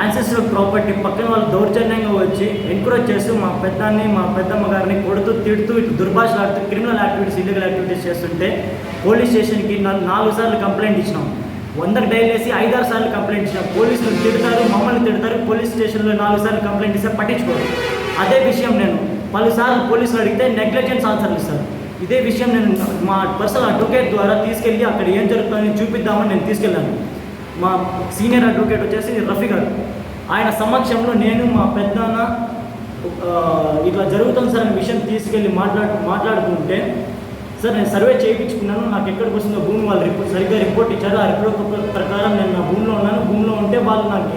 Ancestral property పక్కన వాళ్ళు దౌర్జన్యంగా వచ్చి ఎంకరేజ్ చేస్తూ మా పెద్దాన్ని మా పెద్దమ్మ గారిని కొడుతూ తిడుతూ ఇటు దుర్భాషలాడుతూ క్రిమినల్ యాక్టివిటీస్ ఇల్లీగల్ యాక్టివిటీస్ చేస్తుంటే పోలీస్ స్టేషన్కి నాలుగు సార్లు కంప్లైంట్ ఇచ్చినాం. వందకు డైల్ వేసి ఐదారు సార్లు కంప్లైంట్ ఇచ్చినాం. పోలీసులు తిడతారు మమ్మల్ని తిడతారు పోలీస్ స్టేషన్లో నాలుగు సార్లు కంప్లైంట్ ఇస్తే పట్టించుకోరు. అదే విషయం నేను. పలుసార్లు పోలీసులు అడిగితే నెగ్లెజెన్స్ ఆన్సర్లు ఇస్తారు. ఇదే విషయం నేను మా పర్సనల్ అడ్వకేట్ ద్వారా తీసుకెళ్ళి అక్కడ ఏం జరుగుతుందని చూపిద్దామని నేను తీసుకెళ్ళాను. మా సీనియర్ అడ్వకేట్ వచ్చేసి రఫీ గారు. ఆయన సమక్షంలో నేను మా పెద్దన్న ఇట్లా జరుగుతుంది సార్ అనే విషయం తీసుకెళ్ళి మాట్లాడు మాట్లాడుకుంటే సార్ నేను సర్వే చేయించుకున్నాను నాకు ఎక్కడికి వస్తుందో భూమి వాళ్ళు రిపోర్ట్ సరిగ్గా రిపోర్ట్ ఇచ్చారు ఆ రిపోర్ట్ ప్రకారం నేను నా భూమిలో ఉన్నాను భూమిలో ఉంటే వాళ్ళు నాకు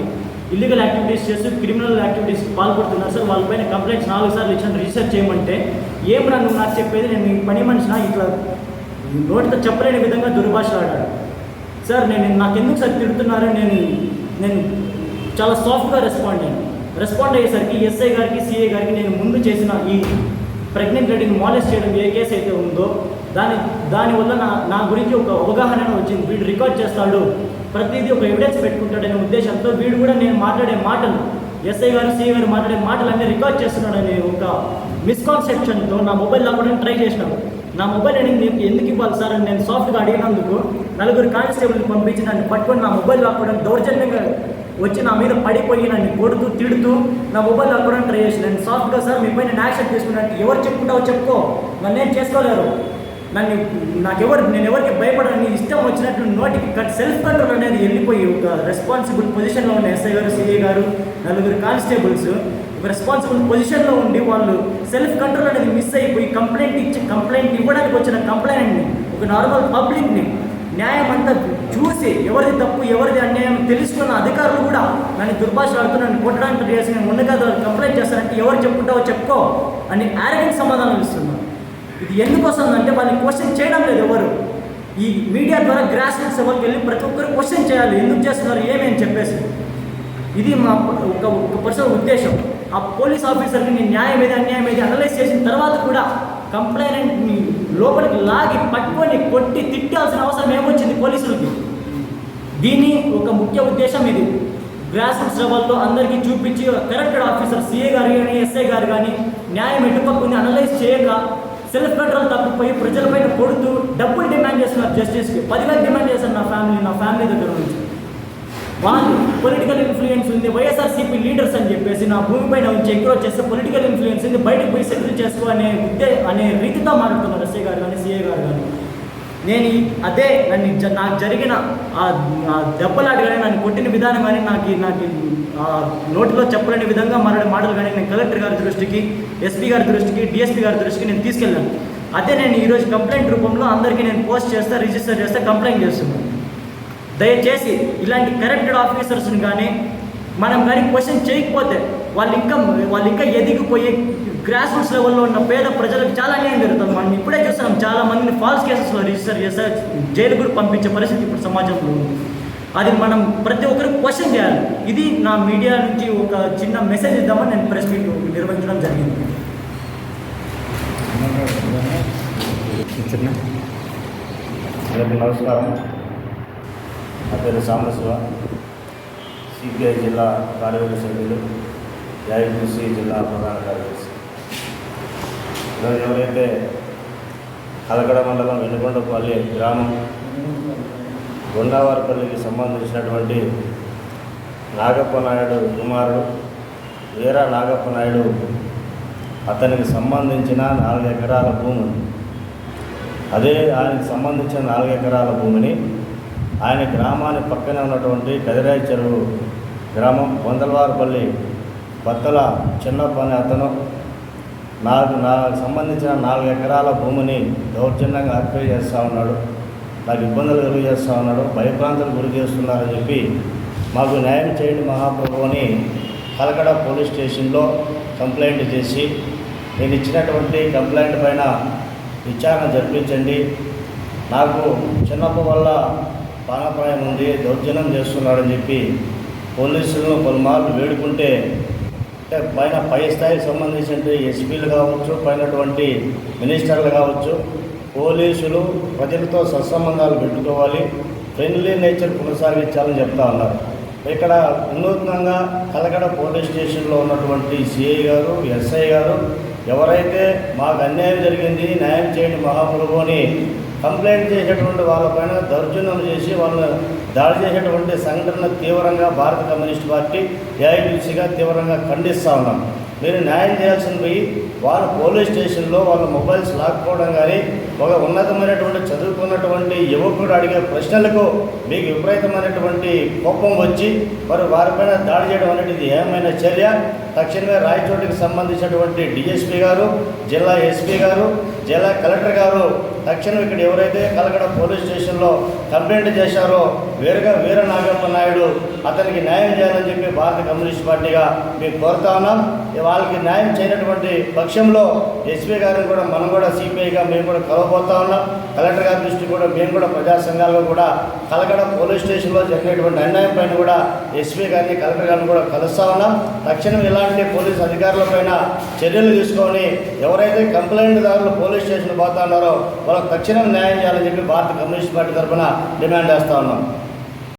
ఇల్లీగల్ యాక్టివిటీస్ చేస్తూ క్రిమినల్ యాక్టివిటీస్ పాల్పడుతున్నారు సార్ వాళ్ళపైన కంప్లైంట్స్ నాలుగు సార్లు ఇచ్చాను రిజిస్టర్ చేయమంటే ఏం నువ్వు నాకు చెప్పేది నేను పని మనిషిన ఇట్లా నోటితో చెప్పలేని విధంగా దుర్భాషలాడాడు సార్ నేను నాకెందుకు సార్ తిడుతున్నారు? నేను నేను చాలా సాఫ్ట్గా రెస్పాండ్ అయ్యాను. రెస్పాండ్ అయ్యేసరికి ఎస్ఐ గారికి సిఐ గారికి నేను ముందు చేసిన ఈ ప్రెగ్నెంట్ లేడీని మాలెస్ చేయడం ఏ కేసు అయితే ఉందో దాని దానివల్ల నా నా గురించి ఒక అవగాహన వచ్చింది. వీడు రికార్డ్ చేస్తాడు. ప్రతిదీ ఒక ఎవిడెన్స్ పెట్టుకుంటాడనే ఉద్దేశంతో వీడు కూడా నేను మాట్లాడే మాటలు ఎస్ఐ గారు సిఐ గారు మాట్లాడే మాటలన్నీ రికార్డ్ చేస్తున్నాడనే ఒక మిస్కాన్సెప్షన్తో నా మొబైల్ లాక్కోవడానికి ట్రై చేసినాను నా మొబైల్ అనేది మీకు ఎందుకు ఇవ్వాలి సార్ అని నేను సాఫ్ట్గా అడిగినందుకు నలుగురు కానిస్టేబుల్ని పంపించి నన్ను పట్టుకొని నా మొబైల్ లాక్కోవడానికి దౌర్జన్యంగా వచ్చి నా మీద పడిపోయి నన్ను కొడుతూ తిడుతూ నా మొబైల్ లాక్కోవడానికి ట్రై చేసి నేను సాఫ్ట్గా సార్ మీ పైన యాక్షన్ తీసుకున్నాను ఎవరు చెప్పుకుంటావో చెప్పుకో నన్ను ఏం చేసుకోలేరు. నన్ను నాకెవరు నేను ఎవరికి భయపడని ఇష్టం వచ్చినట్టు నోటికి కట్ సెల్ఫ్ కంట్రోల్ అనేది వెళ్ళిపోయి ఒక రెస్పాన్సిబుల్ పొజిషన్లో ఉన్న ఎస్ఐ గారు సిఐ గారు నలుగురు కానిస్టేబుల్స్ రెస్పాన్సిబుల్ పొజిషన్లో ఉండి వాళ్ళు సెల్ఫ్ కంట్రోల్ అనేది మిస్ అయిపోయి కంప్లైంట్ ఇచ్చి కంప్లైంట్ ఇవ్వడానికి వచ్చిన కంప్లైంట్ని ఒక నార్మల్ పబ్లిక్ని న్యాయం అంతా చూసి ఎవరిది తప్పు ఎవరిది అన్యాయం తెలుసుకున్న అధికారులు కూడా నన్ను దుర్భాషలాడుతూ నన్ను కొట్టడానికి చేసి నేను ఉండగా కంప్లైంట్ చేస్తానంటే ఎవరు చెప్పుకుంటావో చెప్పుకో అని ఆరగెంట్ సమాధానం ఇస్తున్నాను ఇది ఎందుకు వస్తుందంటే వాళ్ళని క్వశ్చన్ చేయడం లేదు ఎవరు. ఈ మీడియా ద్వారా గ్రాస్ రూట్స్ ఎవరికి వెళ్ళి ప్రతి ఒక్కరు క్వశ్చన్ చేయాలి. ఎందుకు చేస్తున్నారు? ఏమేమి చెప్పేసి. ఇది మా ఒక ఒక పర్సన్ ఉద్దేశం. ఆ పోలీస్ ఆఫీసర్కి నేను న్యాయం ఏది అన్యాయం ఏది అనలైజ్ చేసిన తర్వాత కూడా కంప్లైంట్ని లోపలికి లాగి పట్టుకొని కొట్టి తిట్టాల్సిన అవసరం ఏమొచ్చింది పోలీసులకి? దీని ఒక ముఖ్య ఉద్దేశం ఇది. గ్రాస్ రూట్స్ లెవెల్లో అందరికీ చూపించి కరెక్టెడ్ ఆఫీసర్ సిఏ గారు కానీ ఎస్ఐ గారు కానీ న్యాయం ఎటుపక్కుంది అనలైజ్ చేయక సెల్ఫ్ కంట్రోల్ తప్పిపోయి ప్రజలపైన కొడుతూ డబ్బులు డిమాండ్ చేస్తున్నారు జస్టిస్కి. పదివేలు డిమాండ్ చేశారు నా ఫ్యామిలీ నా ఫ్యామిలీ దగ్గర నుంచి. వాళ్ళు పొలిటికల్ ఇన్ఫ్లుయెన్స్ ఉంది వైఎస్ఆర్సీపీ లీడర్స్ అని చెప్పేసి నా భూమి పైన ఉంచి ఎంక్రోచ్ చేస్తే పొలిటికల్ ఇన్ఫ్లుయెన్స్ ఉంది బయటకు పోయి సెటిల్ చేసుకో అనే ఉద్దే అనే రీతితో మాట్లాడుతున్నారు ఎస్ఏ గారు కానీ సిఏ గారు కానీ. నేను అదే నన్ను నాకు జరిగిన ఆ దెబ్బలాట కానీ నన్ను కొట్టిన విధానం కానీ నాకు నాకు నోటిలో చెప్పలేని విధంగా మాట్లాడే మాటలు కానీ నేను కలెక్టర్ గారి దృష్టికి ఎస్పీ గారి దృష్టికి డిఎస్పీ గారి దృష్టికి నేను తీసుకెళ్ళాను. అదే నేను ఈరోజు కంప్లైంట్ రూపంలో అందరికీ నేను పోస్ట్ చేస్తా రిజిస్టర్ చేస్తే కంప్లైంట్ చేస్తున్నాను దయచేసి ఇలాంటి కరెక్టెడ్ ఆఫీసర్స్ని కానీ మనం కానీ క్వశ్చన్ చేయకపోతే వాళ్ళు ఇంకా వాళ్ళు ఇంకా ఎదిగిపోయి గ్రాస్ రూట్స్ లెవెల్లో ఉన్న పేద ప్రజలకు చాలా అన్యాయం జరుగుతుంది. మనం ఇప్పుడే చూస్తున్నాం చాలా మందిని ఫాల్స్ కేసెస్లో రిజిస్టర్ చేస్తే జైలు కూడా పంపించే పరిస్థితి ఇప్పుడు సమాజంలో ఉంది. అది మనం ప్రతి ఒక్కరు క్వశ్చన్ చేయాలి. ఇది నా మీడియా నుంచి ఒక చిన్న మెసేజ్ ఇద్దామని నేను ప్రెస్ మీట్ నిర్వహించడం జరిగింది. నమస్కారం. నా పేరు సాంబశివ. సిపిఐ జిల్లా కార్యవర్గ సభ్యులు ఏఐపిసి జిల్లా ప్రధాన కార్యదర్శి. ఈరోజు ఎవరైతే కలకడ మండలం వెనుకొండపల్లి గ్రామం గుండావారిపల్లికి సంబంధించినటువంటి నాగప్ప నాయుడు కుమారుడు వీరా నాగప్ప నాయుడు అతనికి సంబంధించిన నాలుగు ఎకరాల భూమి అదే ఆయనకు సంబంధించిన నాలుగు ఎకరాల భూమిని ఆయన గ్రామాన్ని పక్కనే ఉన్నటువంటి కదిరాయి చెరువు గ్రామం వందలవారిపల్లి బత్తల చిన్నప్ప అనే అతను. నాకు నాకు సంబంధించిన నాలుగు ఎకరాల భూమిని దౌర్జన్యంగా ఆక్యుపై చేస్తూ ఉన్నాడు. నాకు ఇబ్బందులు కలుగు చేస్తూ ఉన్నాడు. భయప్రాంతాలు గురి చేస్తున్నారని చెప్పి మాకు న్యాయం చేయండి మహాప్రభు అని కలకడ పోలీస్ స్టేషన్లో కంప్లైంట్ చేసి నేను ఇచ్చినటువంటి కంప్లైంట్ పైన విచారణ జరిపించండి. నాకు చిన్నప్ప వల్ల ప్రాణాపాయం ఉంది దౌర్జన్యం చేస్తున్నాడని చెప్పి పోలీసులను పలుమార్లు వేడుకుంటే అంటే పైన పై స్థాయికి సంబంధించిన ఎస్పీలు కావచ్చు పైనటువంటి మినిస్టర్లు కావచ్చు పోలీసులు ప్రజలతో సత్సంబంధాలు పెట్టుకోవాలి ఫ్రెండ్లీ నేచర్ కొనసాగించాలని చెప్తా ఉన్నారు. ఇక్కడ వినూత్నంగా కలగడ పోలీస్ స్టేషన్లో ఉన్నటువంటి సిఐ గారు ఎస్ఐ గారు ఎవరైతే మాకు అన్యాయం జరిగింది న్యాయం చేయండి మహాప్రభు అని కంప్లైంట్ చేసేటువంటి వాళ్ళపైన దౌర్జన్యం చేసి వాళ్ళని దాడి చేసేటువంటి సంఘటన తీవ్రంగా భారత కమ్యూనిస్ట్ పార్టీ ఏఐబీసీగా తీవ్రంగా ఖండిస్తూ ఉన్నాం. మీరు న్యాయం చేయాల్సిన పోయి వారు పోలీస్ స్టేషన్లో వాళ్ళ మొబైల్స్ లాక్కోవడం కానీ ఒక ఉన్నతమైనటువంటి చదువుకున్నటువంటి యువకుడు అడిగే ప్రశ్నలకు మీకు విపరీతమైనటువంటి కోపం వచ్చి మరి వారిపైన దాడి చేయడం అనేది ఏమైనా చర్య? తక్షణమే రాయచోటికి సంబంధించినటువంటి డిఎస్పీ గారు జిల్లా ఎస్పీ గారు జిల్లా కలెక్టర్ గారు తక్షణం ఇక్కడ ఎవరైతే కలకడ పోలీస్ స్టేషన్లో కంప్లైంట్ చేశారో వేరుగా వీర నాగప్ప నాయుడు అతనికి న్యాయం చేయాలని చెప్పి భారత కమ్యూనిస్ట్ పార్టీగా మేము కోరుతా ఉన్నాం. వాళ్ళకి న్యాయం చేయనటువంటి పక్షంలో ఎస్పీ గారిని కూడా మనం కూడా సిపిఐగా మేము కూడా కలవబోతా ఉన్నాం. కలెక్టర్ గారి దృష్టి కూడా మేము కూడా ప్రజా సంఘాలుగా కూడా కలకడ పోలీస్ స్టేషన్లో జరిగినటువంటి అన్యాయం పైన కూడా ఎస్పీ గారిని కలెక్టర్ గారిని కూడా కలుస్తా ఉన్నాం. తక్షణం ఇలాంటి పోలీస్ అధికారుల పైన చర్యలు తీసుకొని ఎవరైతే కంప్లైంట్ దారులు పోలీస్ స్టేషన్ పోతా ఉన్నారో వాళ్ళకి తక్షణం న్యాయం చేయాలని చెప్పి భారత కమ్యూనిస్ట్ పార్టీ తరఫున డిమాండ్ చేస్తా ఉన్నాం.